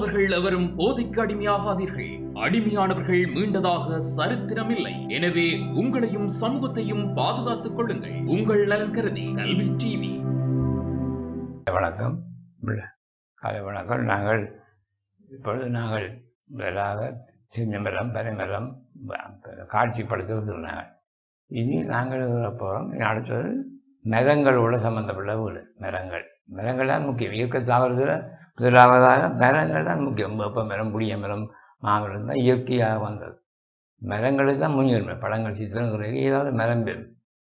மாணவர்கள் எவரும் போதைக்கு அடிமையாகாதீர்கள். அடிமையானவர்கள் மீண்டதாக சரித்திரமில்லை. எனவே உங்களையும் சமூகத்தையும் பாதுகாத்துக் கொள்ளுங்கள். உங்கள் நலன் கருதி கல்வி டிவி. வணக்கம். காலை வணக்கம். நாங்கள் இப்பொழுது நாங்கள் முதலாக சின்ன மரம் பனைமரம் காட்சிப்படுத்துவது நாங்கள். இனி நாங்கள் போகிறோம் அடுத்தது அடுத்தது உள்ள சம்மந்தப்பட்ட வீடு. மரங்கள். மரங்கள் தான் முக்கியம். இயற்கை தாவரத்தில் முதலாவதாக மரங்கள் தான் முக்கியம். வேப்ப மரம் புளிய மரம் மாமரம் தான் இயற்கையாக வந்தது. மரங்களுக்கு தான் முன்னுரிமை பழங்கள் சித்திரங்களுக்கு ஏதாவது மரம் பெறும்.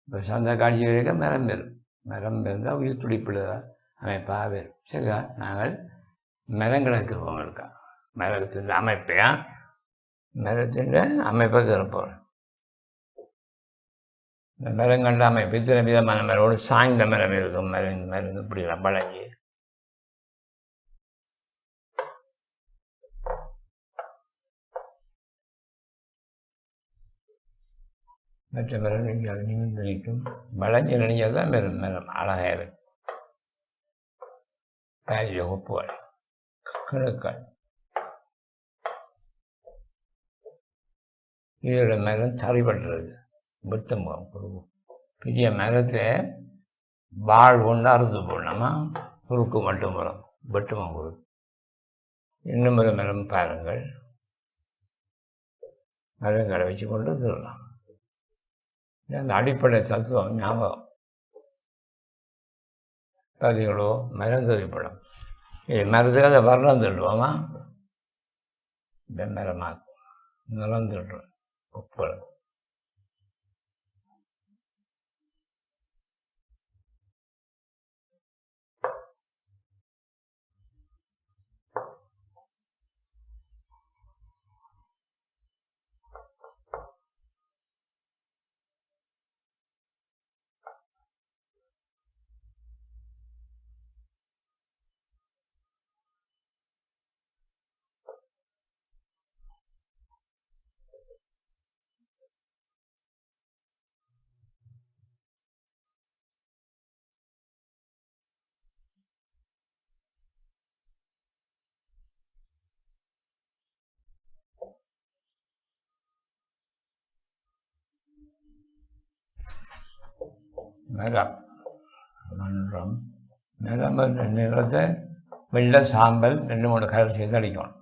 இப்போ சந்த காட்சி வரைக்க மரம் பெறும். மரம் பெருந்தால் உயிர் துடிப்பில் அமைப்பாக வரும் சரியா? நாங்கள் மரங்களுக்கு இருக்கா மரத்தின் அமைப்பையா மரத்தின் அமைப்பை இருப்போம் இந்த மரங்கள்ட அமைப்பு இத்தனை விதமான மரம் ஒரு சாய்ந்த மரம் இருக்கும். மருந்து மருந்து இப்படி பழங்கி. மற்ற பிறகு இங்கே நிமிர்ந்து நிற்கும் வளைஞ்சு நினைஞ்சது தான் மரம் மரம் அழகாக இருக்கும் காய்ச்சல் ஒப்புகள் கிழக்கள் இதோட மரம் தறிபடுறது வெட்டும் குறுக்கு பெரிய மரத்தை வாழ் கொண்டு அறுத்து போடணுமா குறுக்கு மட்டும் வரும் வெட்டுமா குறுக்கு இன்னும் ஒரு மரம் பாருங்கள். மரங்களை வச்சு கொண்டு திருடலாம். அந்த அடிப்படை தத்துவம் ஞாபகம். கதைகளோ மரங்கதை படம். இது மருந்து அதை வர்ணம் திருடுவோமா வெம்மரமாக்கும் நிலம் திருடுறோம் நிறம் மன்றம் நிறம் என்ற நிறத்தை வெள்ளை சாம்பல் ரெண்டு மூணு கலர் சேர்த்து அடிக்கணும்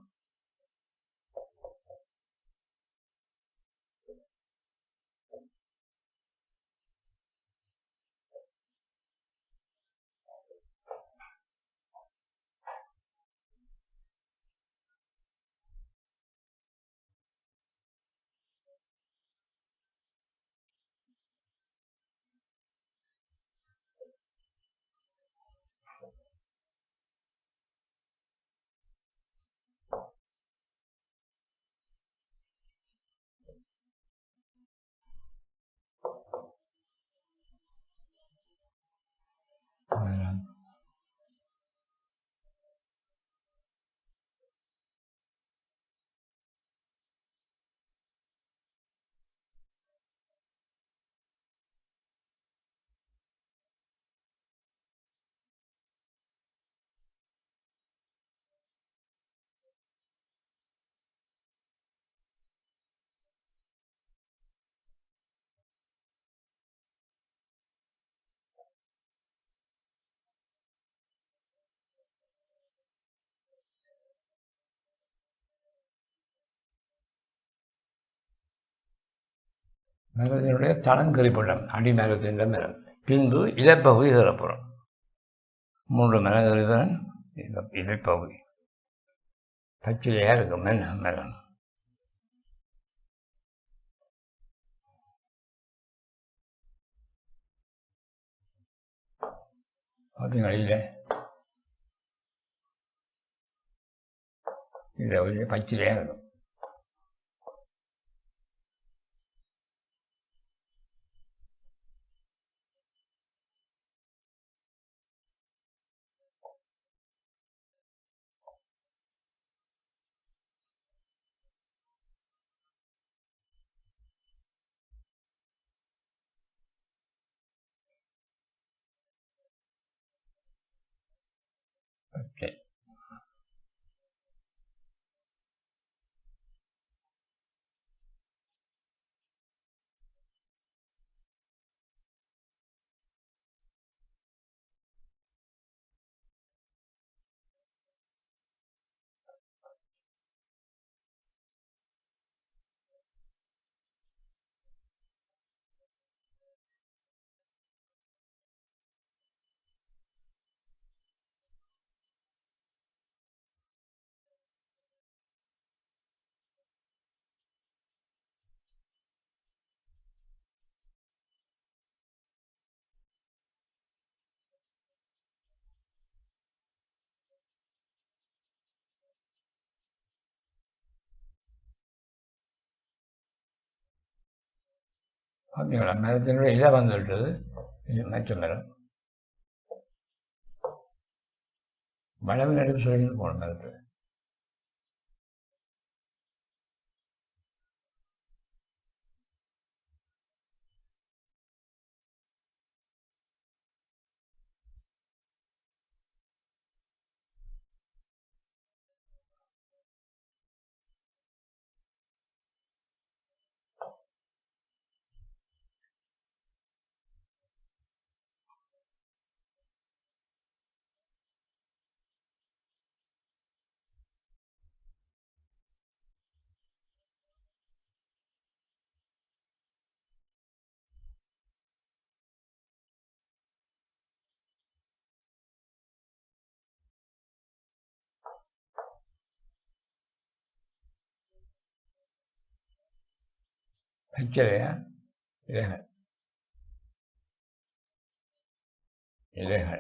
மரத்தினுடைய தளங்கரிப்படம் அடிமரத்தின் மரம் பின்பு இலப்பகுதி சிறப்புறம் மூன்று மரங்கரிதான் இலப்பகுதி பச்சிலையாக இருக்கும் என்ன மரம் பார்த்தீங்களா இல்லை இதை பச்சிலையாக இருக்கும். பார்த்தீங்களா மரத்தினுடைய இலை வந்துவிட்டது மற்ற மரம் வளவு நடுவு சொல்லி போன மரத்தில் هجرها إليها. إليها.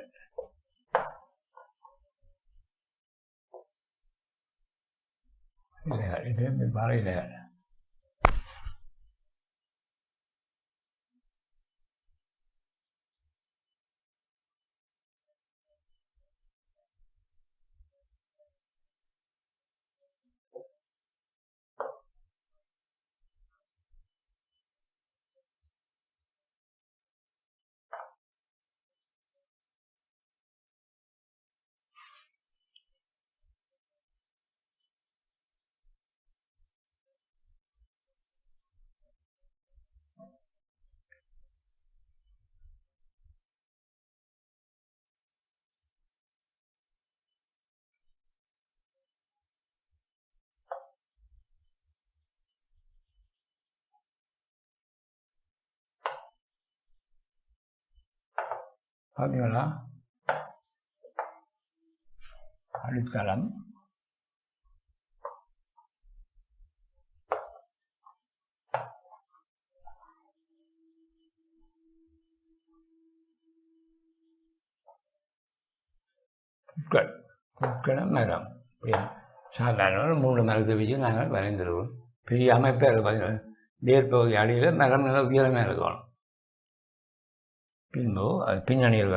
إليها. إليها من بار إليها பார்த்தீங்களா அடித்தளம். புட்கள் புட்களும் மரம் சாதாரண மூணு மூன்று மரத்தை வச்சு நாங்கள் வரைந்துருவோம் பெரிய அமைப்பாக இருக்கும் பார்த்தீங்கன்னா வேர்பகுதி அடியில் மரம் நல்லா உயரமாக இருக்கணும். பின்பு அது பின்னணியில்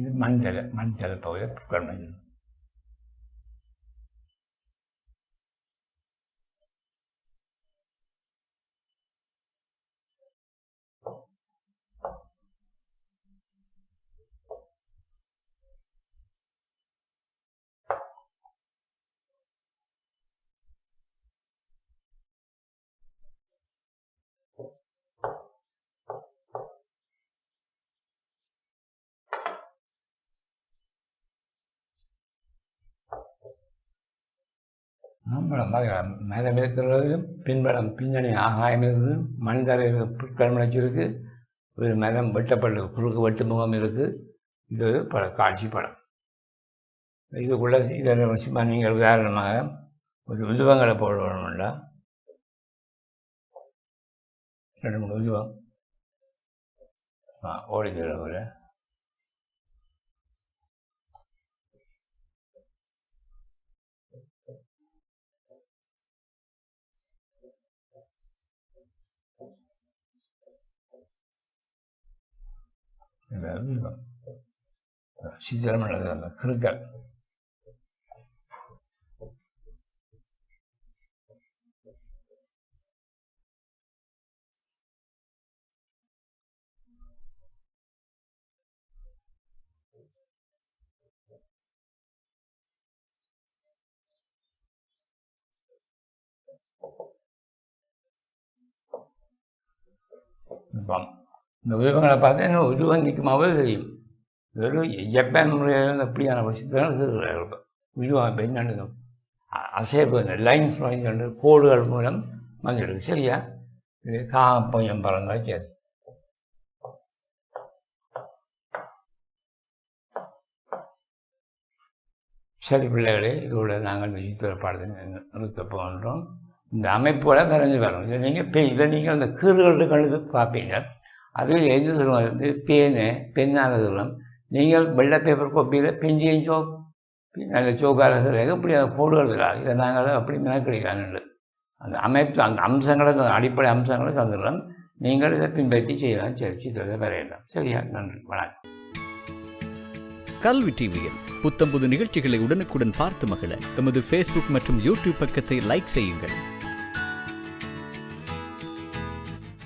சரி இது மஞ்சள் மஞ்சள் பகுதி புட்கள் மஞ்சள் மாம்பழம் பார்க்கலாம் இருக்கிறது பின்படம் பின்னணி ஆகாயம் இருக்குது மண் தரையில் புட்கள் முளைச்சிருக்கு ஒரு மதம் வெட்டப்பட்டு குறுக்கு வெட்டு முகம் இருக்குது இது ஒரு பட காட்சி படம். இதுக்குள்ளே இதில் சும்மா நீங்கள் உதாரணமாக ஒரு உதுவங்களை போடணும்டா ரெண்டு மூணு உதுவம் ஆ ஓடிக்கிற ಸಿದ್ದರಾಮಯ್ಯ ಕೃತ Bang. இந்த உருவங்களை பார்த்தா என்ன உருவம் நிற்குமாவே தெரியும் வெறும் ஜப்பான் அப்படியான விஷயத்தான் இருக்கிறார்கள் உருவம் இப்போ அசைப்பு இந்த லைன்ஸ் கொண்டு கோடுகள் மூலம் வந்துடுது சரியா? இது காப்பயம் பறந்தா சரி சரி பிள்ளைகளே இதோட நாங்கள் இந்த பாடத்தை நிறுத்த போகின்றோம். இந்த அமைப்போட விரைஞ்சு வரும் இதை நீங்கள் இதை நீங்கள் அந்த கீறுகள் கழுது பார்ப்பீங்க. அதில் எது சொல்லுவாங்க வந்து பேனு பெண்ணான சொல்லும். நீங்கள் வெள்ளை பேப்பர் கோப்பியில் பெஞ்சியும் சோ நல்ல சோக்கார சொல்லுவாங்க. இப்படி அந்த கோடுகள் இதை நாங்கள் அப்படி மேற்கடிக்கிறாங்க அந்த அமைப்பு அந்த அம்சங்களை அடிப்படை அம்சங்களை தந்துடுறோம் நீங்கள் இதை பின்பற்றி செய்யலாம் சரி சித்திரத்தை வரையலாம். சரியா? நன்றி. வணக்கம். கல்வி டிவியில் புத்தம்புது நிகழ்ச்சிகளை உடனுக்குடன் பார்த்து மகிழ எமது ஃபேஸ்புக் மற்றும் யூடியூப் பக்கத்தை லைக் செய்யுங்கள்.